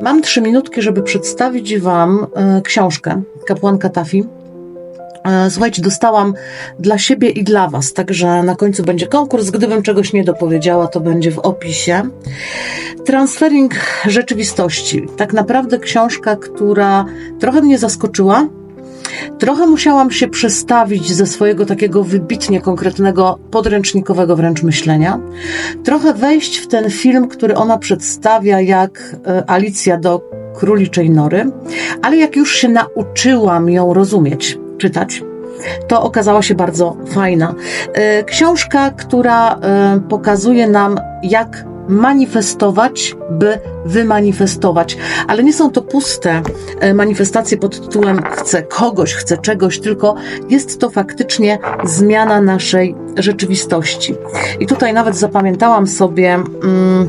Mam trzy minutki, żeby przedstawić Wam e, książkę Kapłanka Tafi. E, Słuchajcie, dostałam dla siebie i dla Was, także na końcu będzie konkurs. Gdybym czegoś nie dopowiedziała, to będzie w opisie. Transferring rzeczywistości. Tak naprawdę książka, która trochę mnie zaskoczyła. Trochę musiałam się przestawić ze swojego takiego wybitnie konkretnego, podręcznikowego wręcz myślenia. Trochę wejść w ten film, który ona przedstawia jak e, Alicja do króliczej nory, ale jak już się nauczyłam ją rozumieć, czytać, to okazała się bardzo fajna. E, Książka, która e, pokazuje nam, jak manifestować, by wymanifestować. Ale nie są to puste e, manifestacje pod tytułem chcę kogoś, chcę czegoś, tylko jest to faktycznie zmiana naszej rzeczywistości. I tutaj nawet zapamiętałam sobie mm,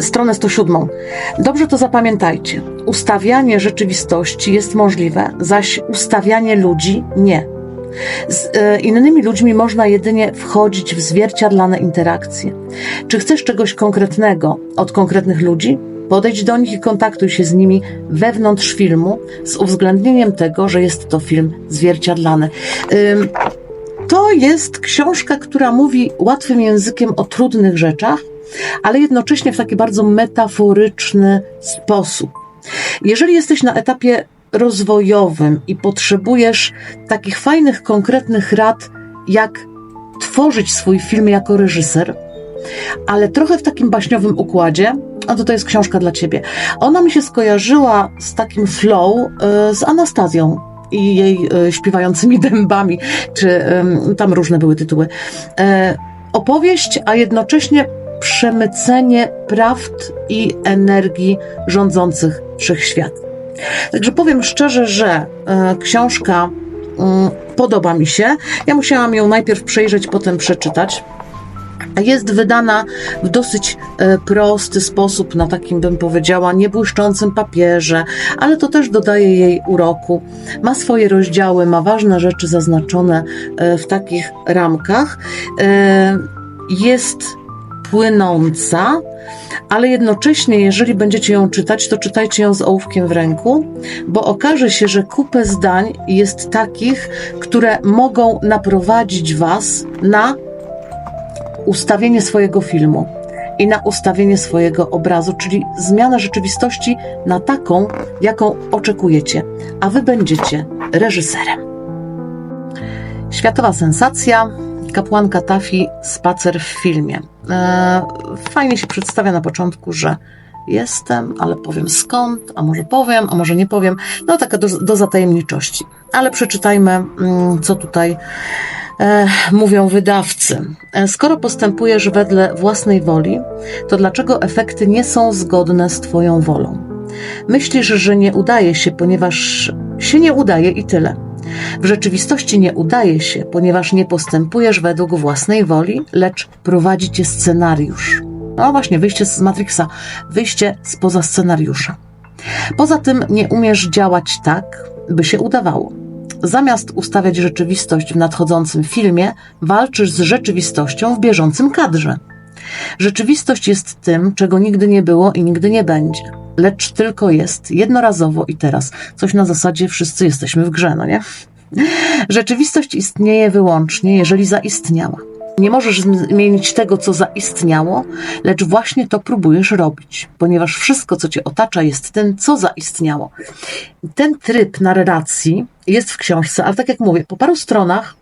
stronę 107. Dobrze to zapamiętajcie. Ustawianie rzeczywistości jest możliwe, zaś ustawianie ludzi nie. Z e, innymi ludźmi można jedynie wchodzić w zwierciadlane interakcje. Czy chcesz czegoś konkretnego od konkretnych ludzi? Podejdź do nich i kontaktuj się z nimi wewnątrz filmu z uwzględnieniem tego, że jest to film zwierciadlany. To jest książka, która mówi łatwym językiem o trudnych rzeczach, ale jednocześnie w taki bardzo metaforyczny sposób. Jeżeli jesteś na etapie rozwojowym i potrzebujesz takich fajnych, konkretnych rad, jak tworzyć swój film jako reżyser, ale trochę w takim baśniowym układzie, no to to jest książka dla ciebie. Ona mi się skojarzyła z takim flow y, z Anastazją i jej y, śpiewającymi dębami, czy tam różne były tytuły. E, opowieść, a jednocześnie przemycenie prawd i energii rządzących wszechświat. Także powiem szczerze, że e, książka podoba mi się. Ja musiałam ją najpierw przejrzeć, potem przeczytać. Jest wydana w dosyć e, prosty sposób, na takim bym powiedziała, niebłyszczącym papierze, ale to też dodaje jej uroku. Ma swoje rozdziały, ma ważne rzeczy zaznaczone e, w takich ramkach. Jest płynąca, ale jednocześnie, jeżeli będziecie ją czytać, to czytajcie ją z ołówkiem w ręku, bo okaże się, że kupę zdań jest takich, które mogą naprowadzić Was na ustawienie swojego filmu i na ustawienie swojego obrazu, czyli zmianę rzeczywistości na taką, jaką oczekujecie, a Wy będziecie reżyserem. Światowa sensacja. Kapłanka Tafi, spacer w filmie. E, fajnie się przedstawia na początku, że jestem, ale powiem skąd, a może powiem, a może nie powiem. No taka do, do zatajemniczości. Ale przeczytajmy, mm, co tutaj e, mówią wydawcy. E, skoro postępujesz wedle własnej woli, to dlaczego efekty nie są zgodne z Twoją wolą? Myślisz, że nie udaje się, ponieważ się nie udaje i tyle. W rzeczywistości nie udaje się, ponieważ nie postępujesz według własnej woli, lecz prowadzi cię scenariusz. No właśnie, wyjście z Matrixa, wyjście spoza scenariusza. Poza tym nie umiesz działać tak, by się udawało. Zamiast ustawiać rzeczywistość w nadchodzącym filmie, walczysz z rzeczywistością w bieżącym kadrze. Rzeczywistość jest tym, czego nigdy nie było i nigdy nie będzie, lecz tylko jest jednorazowo i teraz. Coś na zasadzie wszyscy jesteśmy w grze, no nie? Rzeczywistość istnieje wyłącznie, jeżeli zaistniała. Nie możesz zmienić tego, co zaistniało, lecz właśnie to próbujesz robić, ponieważ wszystko, co cię otacza, jest tym, co zaistniało. Ten tryb narracji jest w książce, ale tak jak mówię, po paru stronach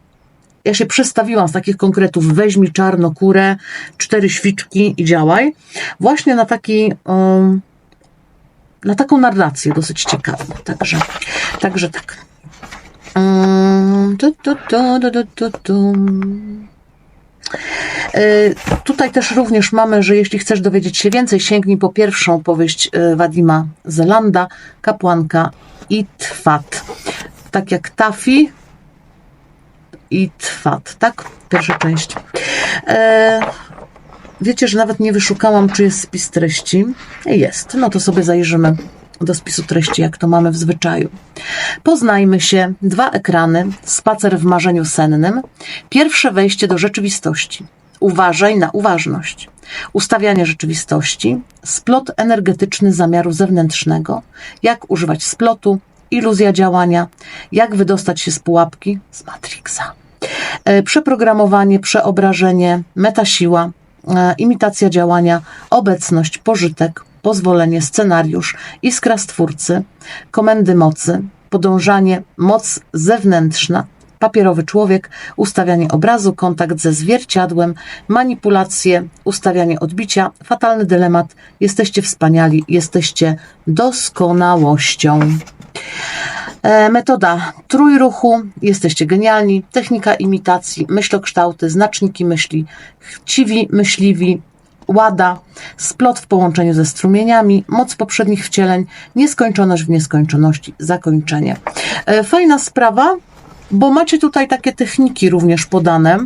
ja się przestawiłam z takich konkretów, weź mi czarnokurę, cztery świczki i działaj, właśnie na taki, na taką narrację dosyć ciekawą. Także, także tak. Um, tu, tu, tu, tu. E, Tutaj też również mamy, że jeśli chcesz dowiedzieć się więcej, sięgnij po pierwszą powieść e, Wadima Zelanda, Kapłanka i Twat. Tak jak Tafi i Twat, tak? Pierwsza część. Wiecie, że nawet nie wyszukałam, czy jest spis treści. Jest, no to sobie zajrzymy do spisu treści, jak to mamy w zwyczaju. Poznajmy się, dwa ekrany, spacer w marzeniu sennym, pierwsze wejście do rzeczywistości. Uważaj na uważność. Ustawianie rzeczywistości, splot energetyczny zamiaru zewnętrznego, jak używać splotu, iluzja działania, jak wydostać się z pułapki? Z Matrixa. E, Przeprogramowanie, przeobrażenie, metasiła, imitacja działania, obecność, pożytek, pozwolenie, scenariusz, iskra stwórcy, komendy mocy, podążanie, moc zewnętrzna, papierowy człowiek, ustawianie obrazu, kontakt ze zwierciadłem, manipulacje, ustawianie odbicia, fatalny dylemat, jesteście wspaniali, jesteście doskonałością. E, Metoda trójruchu, jesteście genialni, technika imitacji, myślokształty, znaczniki myśli, chciwi, myśliwi, łada, splot w połączeniu ze strumieniami, moc poprzednich wcieleń, nieskończoność w nieskończoności, zakończenie. E, Fajna sprawa, bo macie tutaj takie techniki również podane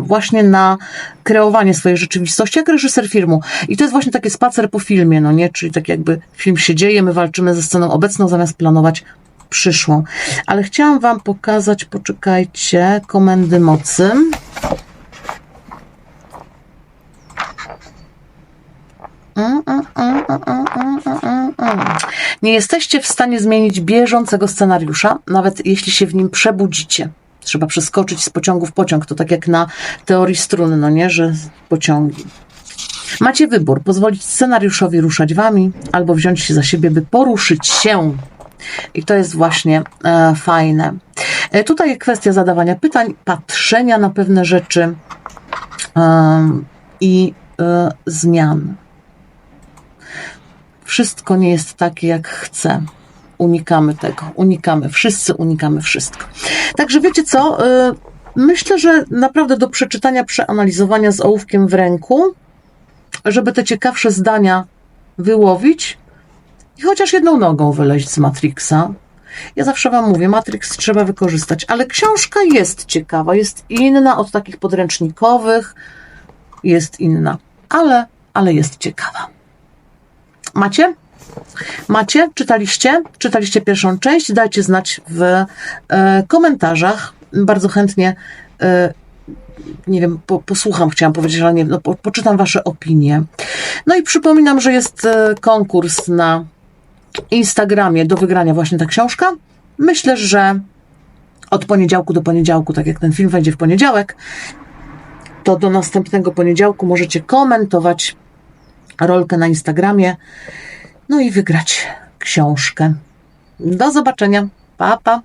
właśnie na kreowanie swojej rzeczywistości, jak reżyser filmu. I to jest właśnie taki spacer po filmie, no nie? Czyli tak jakby film się dzieje, my walczymy ze sceną obecną, zamiast planować przyszłą. Ale chciałam Wam pokazać, poczekajcie, komendy mocy. Mm, mm, mm. Nie jesteście w stanie zmienić bieżącego scenariusza, nawet jeśli się w nim przebudzicie. Trzeba przeskoczyć z pociągu w pociąg. To tak jak na teorii strun, no nie, że pociągi. Macie wybór: pozwolić scenariuszowi ruszać wami, albo wziąć się za siebie, by poruszyć się. I to jest właśnie e, fajne. E, tutaj kwestia zadawania pytań, patrzenia na pewne rzeczy em, i e, zmian. Wszystko nie jest takie, jak chcę. Unikamy tego, unikamy, wszyscy unikamy wszystko. Także wiecie co? y, Myślę, że naprawdę do przeczytania, przeanalizowania z ołówkiem w ręku, żeby te ciekawsze zdania wyłowić i chociaż jedną nogą wyleźć z Matrixa. Ja zawsze Wam mówię, Matrix trzeba wykorzystać, ale książka jest ciekawa, jest inna od takich podręcznikowych, jest inna, ale, ale jest ciekawa. Macie? Macie? Czytaliście? Czytaliście pierwszą część? Dajcie znać w e, komentarzach. Bardzo chętnie, e, nie wiem, po, posłucham, chciałam powiedzieć, ale nie no, po, poczytam Wasze opinie. No i przypominam, że jest e, konkurs na Instagramie do wygrania właśnie ta książka. Myślę, że od poniedziałku do poniedziałku, tak jak ten film wejdzie w poniedziałek, to do następnego poniedziałku możecie komentować rolkę na Instagramie, no i wygrać książkę. Do zobaczenia. Pa, pa.